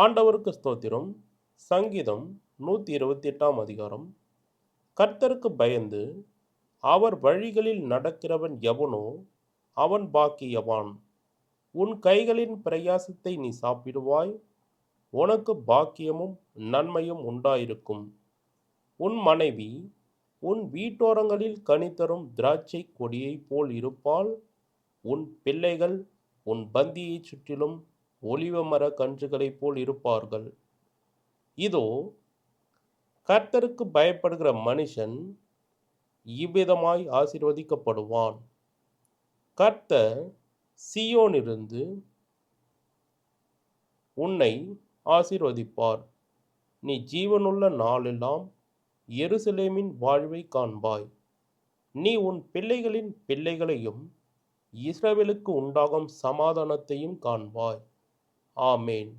ஆண்டவருக்கு ஸ்தோத்திரம். சங்கீதம் நூற்றி இருபத்தி எட்டாம் அதிகாரம். கர்த்தருக்கு பயந்து அவர் வழிகளில் நடக்கிறவன் எவனோ அவன் பாக்கியவான். உன் கைகளின் பிரயாசத்தை நீ சாப்பிடுவாய். உனக்கு பாக்கியமும் நன்மையும் உண்டாயிருக்கும். உன் மனைவி உன் வீட்டோரங்களில் கனித்தரும் திராட்சை கொடியைப் போல் இருப்பால் உன் பிள்ளைகள் உன் பந்தியைச் சுற்றிலும் ஒலிவ மர கன்றுகளைப் போல் இருப்பார்கள். இதோ கர்த்தருக்கு பயப்படுகிற மனுஷன் இவ்விதமாய் ஆசீர்வதிக்கப்படுவான். கர்த்தர் சியோனிருந்து உன்னை ஆசீர்வதிப்பார். நீ ஜீவனுள்ள நாளெல்லாம் எருசலேமின் வாழ்வை காண்பாய். நீ உன் பிள்ளைகளின் பிள்ளைகளையும் இஸ்ரவேலுக்கு உண்டாகும் சமாதானத்தையும் காண்பாய். ஆமேன்